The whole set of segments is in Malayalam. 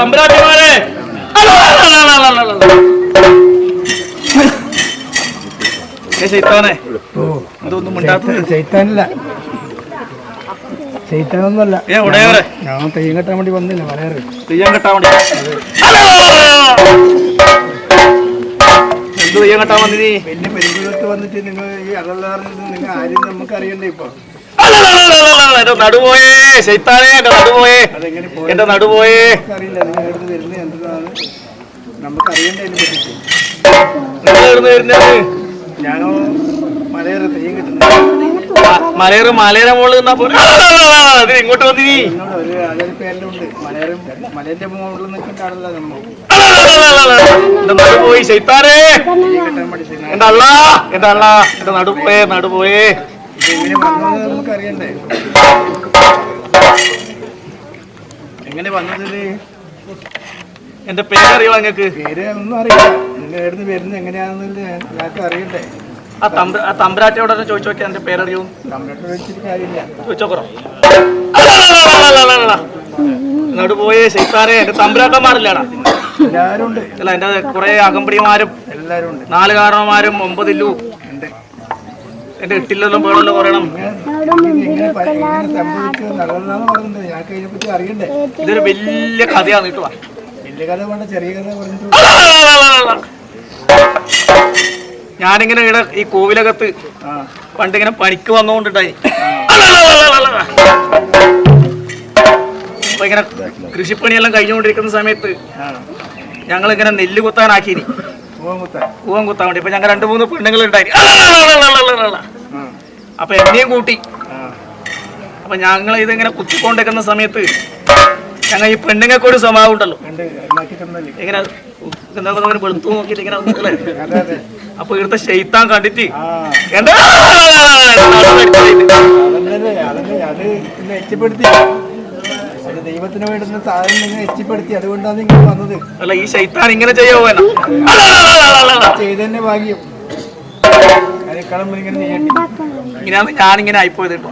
തമ്പുരാട്ടിമാരെ. ചൈത്താനെ അതൊന്നും ചൈത്താനില്ല ചൈത്താനൊന്നുമല്ല ഞാൻ തെയ്യം കെട്ടാൻ വേണ്ടി വന്നില്ല പറയാറ്. തെയ്യം കെട്ടാൻ വേണ്ടി. എന്ത് തെയ്യം കെട്ടാൻ വന്നി വലിയ പെരുമാറ്റത്ത് വന്നിട്ട് നിങ്ങൾ ഈ അകലാറിൽ നിന്ന് നിങ്ങൾ ആരും നമുക്ക് അറിയണ്ടേ ഇപ്പൊ എന്റെ നടുപോയേ ശൈത്താനെ എന്റെ നടുപോയേ എന്റെ നടുപോയേ. മലയേറെ മലയുടെ മുകളിൽ നിന്നാ പോലെ ഇങ്ങോട്ട് വന്നി. എന്റെ നടുപോയി ശൈത്താനേ. എന്റെ അള്ളാ എന്റെ അള്ളാ എന്റെ നടുപോയേ നടുപോയേ. എങ്ങനെ വന്നത് നമുക്ക് അറിയണ്ടേ എങ്ങനെ വന്നത്? ഇത്? എന്റെ പേരറിയോ നിങ്ങക്ക്? പേര് ഒന്നും അറിയില്ല. നിങ്ങൾ എവിടുന്ന് വരുന്നത് എങ്ങനെയാണെന്നില്ല ഞങ്ങൾക്ക് അറിയണ്ടേ? ആ തമ്പ ആ തമ്പ്രാറ്റോടെ ചോദിച്ചു നോക്കിയാൽ എന്റെ പേരറിയോ. കമ്പ്യൂട്ടർ വെച്ചിട്ട് കാര്യമില്ല. ചോദിച്ചോക്കറോ നടുപോയേ ശൈത്താനെ എന്റെ തമ്പ്രാക്കന്മാരില്ലടാ? എല്ലാവരും ഉണ്ട് അല്ല എന്റെ കുറെ അകമ്പടിമാരും എല്ലാവരും ഉണ്ട് നാല് കാരണവന്മാരും ഒമ്പതില്ലു. പറയുന്നത് ഞങ്ങൾക്ക് അതിനെപ്പറ്റി അറിയണ്ടേ ഇതൊരു വലിയ കഥയാണ് കേട്ടോ വലിയ കഥ വേണ്ട ചെറിയ കഥ പറഞ്ഞിട്ട് ഞാനിങ്ങനെ ഇവിടെ ഈ കോവിലകത്ത് പണ്ടിങ്ങനെ പണിക്ക് വന്നുകൊണ്ടിട്ടായി അപ്പൊ ഇങ്ങനെ കൃഷിപ്പണിയെല്ലാം കഴിഞ്ഞുകൊണ്ടിരിക്കുന്ന സമയത്ത് ഞങ്ങൾ ഞങ്ങളിങ്ങനെ നെല്ല് കുത്താനാക്കിനി പൂവമുത്ത പൂവൻ കുത്താൻ വേണ്ടി ഇപ്പൊ ഞങ്ങൾ രണ്ടു മൂന്ന് പെണ്ണുങ്ങൾ ഉണ്ടായി ആ അപ്പൊ എന്നെയും കൂട്ടി. അപ്പൊ ഞങ്ങൾ ഇതിങ്ങനെ കുത്തിക്കൊണ്ടിരിക്കുന്ന സമയത്ത് ഞങ്ങൾ ഈ പെണ്ണുങ്ങൾക്ക് ഒരു സ്വഭാവം ഉണ്ടല്ലോ. ഇങ്ങനെ വെളുത്തു നോക്കിട്ട് ഇങ്ങനെ അപ്പൊ ഇവിടുത്തെ ഷെയ്ത്താൻ കണ്ടിട്ട് എന്താ? ദൈവത്തിന് വേണ്ടുന്ന സാധനം നിങ്ങൾ അതുകൊണ്ടാണ് നിങ്ങൾ വന്നത്. അല്ല ഈ ശൈത്താൻ ഇങ്ങനെ എന്നാ ചെയ്തന്നെ ഭാഗ്യം. ഇങ്ങനെ ഞാനിങ്ങനെ ആയിപ്പോയത് കേട്ടോ.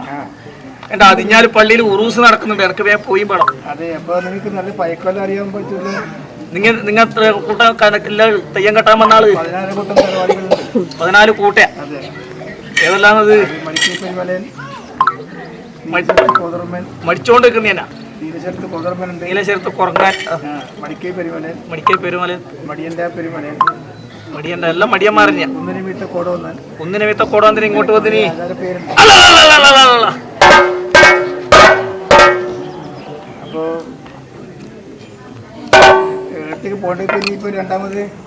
അത് എന്റെ അതിഞ്ഞാൽ പള്ളിയിൽ ഉറൂസ് നടക്കുന്നുണ്ട്. എനിക്ക് വേഗം പോയി വേണം അതെ അപ്പൊ നിങ്ങൾക്ക് നല്ല പൈക്കൊല്ലം അറിയാൻ പറ്റുള്ളൂ. നിങ്ങൾ നിങ്ങൾ കൂട്ടം കണക്കില്ല തെയ്യം കെട്ടാൻ വന്ന ആൾ? പതിനാല് കൂട്ട. ഏതല്ലാന്നത്? മടിച്ചോണ്ട് നിൽക്കുന്നേനാ? നീലശരത്ത് കുറങ്ങാൻ മടിക്കൈ പെരുമലൻ മടിക്കൈ പെരുമല മടിയന്റെ പെരുമലൻ എല്ലാം ഒന്നിനും വിത്ത ഇങ്ങോട്ട് വന്നിനി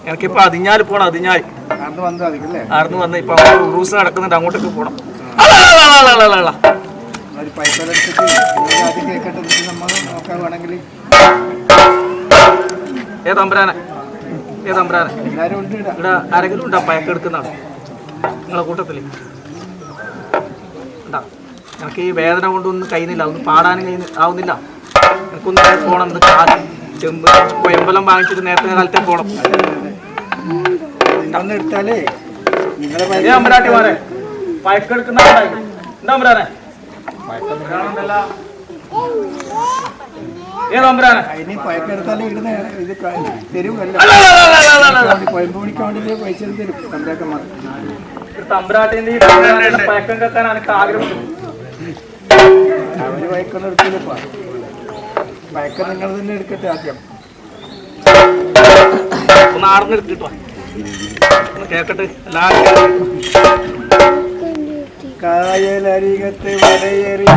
എനിക്കിപ്പോ അതിഞ്ഞാൽ പോണം അതിഞ്ഞാൽ. ആർന്ന് വന്ന ഇപ്പൊ റൂസ് നടക്കുന്നുണ്ട് അങ്ങോട്ടേക്ക് പോണം. അല്ലല്ലല്ലല്ലല്ലല്ല. ഒരു പൈക്കൊല്ലം എടുത്തിട്ട് നിങ്ങൾ ആദ്യം കേൾക്കട്ടെ എന്നിട്ട് നമ്മൾ നോക്കാൻ വേണമെങ്കിൽ ഏ തമ്പുരാനെ ഏ തമ്പുരാനെ എല്ലാവരും ഉണ്ട് ഇടാം ഇവിടെ ആരെങ്കിലും ഉണ്ടാ? പയക്കം എടുക്കുന്ന ആൾ നിങ്ങളെ കൂട്ടത്തിൽ ഉണ്ടാ? എനിക്ക് ഈ വേദന കൊണ്ടൊന്നും കഴിയുന്നില്ല. ഒന്ന് പാടാനും കഴിയുന്ന ആവുന്നില്ല. എനിക്കൊന്ന് പോകണം എന്ന് കാൽ ചെമ്പ്. കൊയമ്പലം വാങ്ങിച്ചിട്ട് നേരത്തെ കാലത്തെ പോകണം എടുത്താലേ അമ്പരാട്ടിമാരെ പയക്കം എടുക്കുന്ന എന്താ അമ്പരാനെ ഏ തമ്പുരാനെ അതിന് പയക്കെടുത്താലേ ഇടുന്ന ഇത് തരുമല്ല അല്ലല്ലല്ലല്ലല്ലല്ല. കോയമ്പ് പിടിക്കാൻ വേണ്ടി പൈസ തരും. തമ്പ്രാക്കന്മാർ തമ്പുരാട്ടിന്റെ പയക്കം കേൾക്കാൻ എനിക്ക് ആഗ്രഹമുണ്ട് അവർ പയക്കൊന്നും എടുക്കില്ലപ്പാ പയക്ക നിങ്ങൾ തന്നെ എടുക്കട്ടെ ആദ്യം. ഒന്ന് ആർന്ന് എടുത്തിട്ടോ. കേക്കട്ടെ എല്ലാവരും കായലരികത്ത് വലയെറിഞ്ഞു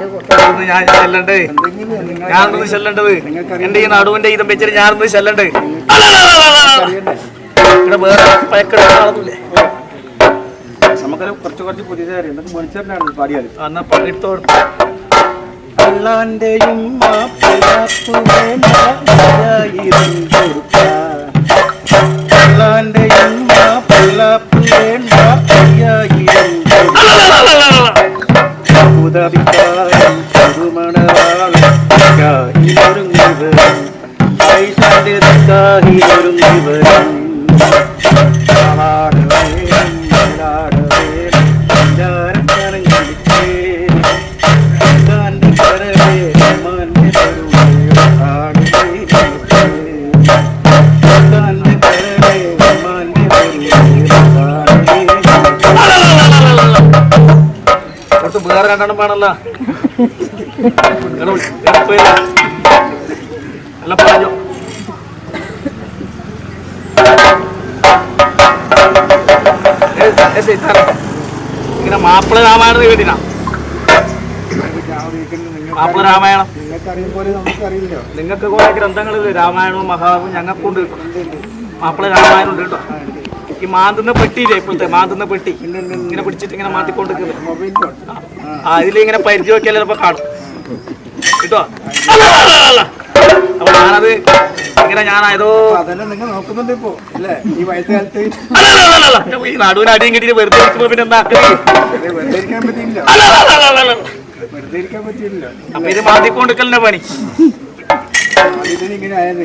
ഞാൻ ചെല്ലണ്ടേ? ഞാനൊന്ന് ചെല്ലണ്ടത്. എന്റെ ഈ നടുവിന്റെ ഇതം വെച്ചിട്ട് ഞാനൊന്ന് ചെല്ലണ്ട്? ഇവിടെ വേറെ പഴക്കെടുക്കാളൊന്നുമില്ലേ നമുക്കൊരു കുറച്ച് കുറച്ച് പുതിയതേ അറിയാം. എന്നിട്ട് മനുഷ്യരിലാണ് പാടിയാൽ അന്ന് പണിയെടുത്തോ അള്ളാന്റെയും മാപ്പിളാപ്പു വേണ്ട രണ്ടെണ്ണം വേണല്ലോ. അല്ല പറഞ്ഞോ. ഇങ്ങനെ മാപ്പിള രാമായണം കേട്ടിനാ മാപ്പിള രാമായണം. നിങ്ങൾക്ക് കുറെ ഗ്രന്ഥങ്ങളില്ലേ? രാമായണവും മഹാഭാരതവും ഞങ്ങൾക്കുണ്ട്. മാപ്പിള രാമായണം ഉണ്ട് കേട്ടോ. ഈ മാന്തുന്ന പെട്ടിയില്ലേ ഇപ്പോഴത്തെ മാന്തുന്ന പെട്ടി? ഇങ്ങനെ പിടിച്ചിട്ട് ഇങ്ങനെ മാറ്റിക്കൊണ്ട് മൊബൈൽ ഫോൺ ആ ഇതിലിങ്ങനെ പരിചയം വെക്കിയാൽ ചിലപ്പോ കാണും. കേട്ടോ? അപ്പൊ ഞാനത് ഇങ്ങനെ ഞാനായതോ നോക്കുന്നുണ്ട് ഇപ്പോ അല്ലേ ഈ വയസ്സുകാലത്ത്. ഈ നടുവിന് അടിയും കിട്ടിയിട്ട് വെറുതെ ഇരിക്കുമ്പോ പിന്നെ എന്താ ആക്കൽ? ഇത് വെറുതെ ഇരിക്കാൻ പറ്റിയില്ല അല്ലല്ലല്ലല്ലല്ല. വെറുതെ ഇരിക്കാൻ പറ്റിയില്ല അപ്പൊ ഇത് മാറ്റിക്കൊണ്ടിരിക്കലിന്റെ പണി. ഇങ്ങനെ ആയത്.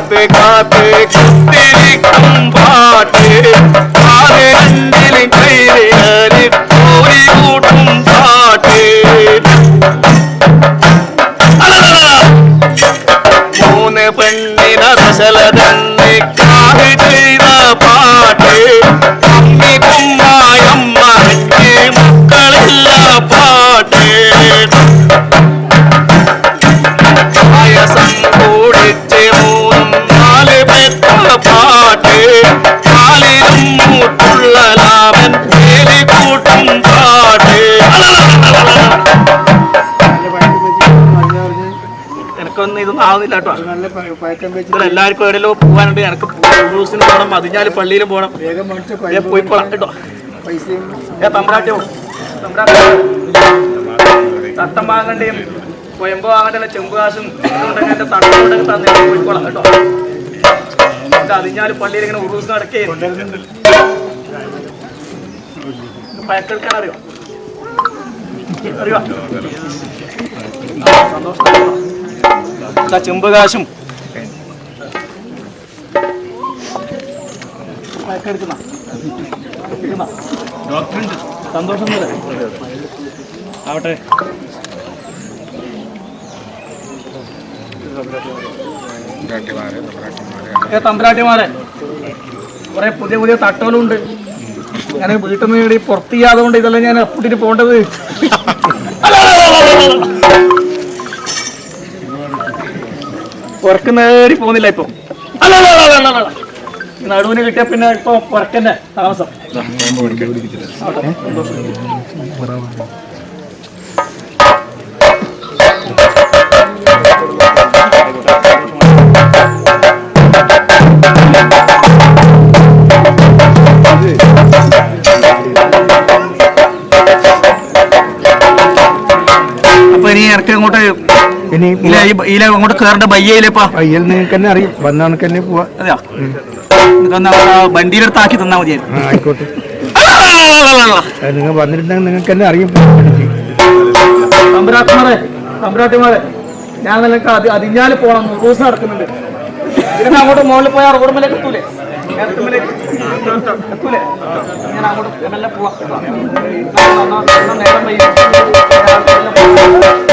காத்து காத்து கத்திரிக்கும் பாட்டு ആവുന്നില്ല കേട്ടോ. എല്ലാവർക്കും എവിടെയല്ലോ പോകാനുണ്ട്. എനിക്ക് ബ്ലൂസിന് പോകണം അതിഞ്ഞാൽ പള്ളിയിലും പോകണം. പോയിക്കോളാം കേട്ടോ. ഏ തമ്പ്രാട്ടിയോ തമ്പ്രാട്ടി തട്ടം വാങ്ങണ്ടേയും കൊയമ്പ് വാങ്ങണ്ടല്ല ചെമ്പ് കാശും ഉണ്ടെങ്കിൽ എന്റെ തട്ടം ഉണ്ടെങ്കിൽ തന്നെ. പോയിക്കോളാം കേട്ടോ. അതിഞ്ഞാൽ പള്ളിയിൽ ഇങ്ങനെ ഉറൂസ് നടക്കേ. പയക്കെടുക്കാൻ അറിയോ? അറിയോ സന്തോഷം. ചെമ്പ് കാശും. സന്തോഷം. ആവട്ടെ. ഏ തന്ത്രാട്ടിമാരെ കുറെ പുതിയ പുതിയ തട്ടുകളും ഉണ്ട് ഞാൻ വീട്ടിൽ നിന്ന് പുറത്ത് ചെയ്യാതെ കൊണ്ട് ഇതെല്ലാം ഞാൻ അപ്പിട്ടിട്ട് പോകേണ്ടത്? പുറക്ക് നേടി പോകുന്നില്ല ഇപ്പൊ. നടുവിന് കിട്ടിയ പിന്നെ ഇപ്പൊ ഉറക്കന്നെ താമസം. ഇനി ഇല അങ്ങോട്ട് കേറേണ്ട ബയ്യയിലേപ്പാ അയ്യൽ നിങ്ങൾക്ക് തന്നെ അറിയും. വന്ന കണക്ക് തന്നെ പോവാ. അതെയോ? വണ്ടിയിലെടുത്ത് ആക്കി തന്നാ മതി ആയിക്കോട്ടെ. നിങ്ങൾ വന്നിട്ടുണ്ടെങ്കിൽ നിങ്ങൾക്ക് തന്നെ അറിയാം. തമ്പുരാട്ടിമാരെ തമ്പുരാട്ടിമാരെ ഞാൻ നിനക്ക് അത് അതിഞ്ഞാൽ പോണം. റൂസ് നടക്കുന്നുണ്ട്. ഇതിന് അങ്ങോട്ട് മുകളിൽ പോയാൽ റോഡ് മേലേക്ക് എത്തൂലേ? എത്തൂലേ? ഞാൻ അങ്ങോട്ട് മെല്ലെ പോവാം. നേരം എന്നാ-